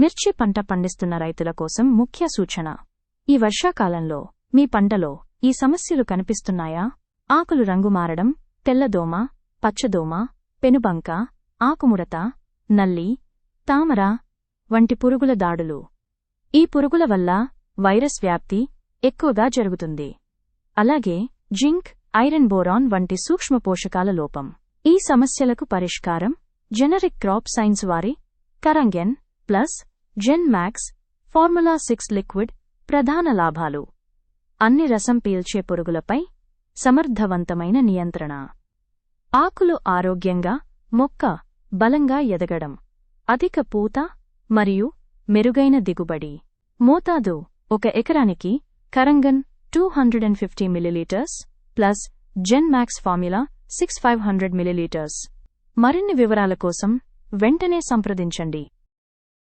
మిర్చి పంట పండిస్తున్న రైతుల కోసం ముఖ్య సూచన. ఈ వర్షాకాలంలో మీ పంటలో ఈ సమస్యలు కనిపిస్తున్నాయా? ఆకులు రంగు మారడం తెల్లదోమ పచ్చదోమ పెనుబంక ఆకుముడత నల్లి తామర వంటి పురుగుల దాడులు. ఈ పురుగుల వల్ల వైరస్ వ్యాప్తి ఎక్కువగా జరుగుతుంది. అలాగే జింక్ ఐరన్ బోరాన్ వంటి సూక్ష్మ పోషకాల లోపం. ఈ సమస్యలకు పరిష్కారం జెనరిక్ క్రాప్ సైన్స్ వారి కరంగెన్ plus Zen Max formula six liquid ప్రధాన లాభాలు. అన్ని రసం పీల్చే పురుగులపై సమర్థవంతమైన నియంత్రణ. ఆకులు ఆరోగ్యంగా మొక్క బలంగా ఎదగడం. అధిక పూత మరియు మెరుగైన దిగుబడి. మోతాదు ఒక ఎకరానికి కరంగన్ two hundred and fifty millilitres plus Zen Max formula six five hundred millilitres మరిన్ని వివరాల కోసం వెంటనే సంప్రదించండి.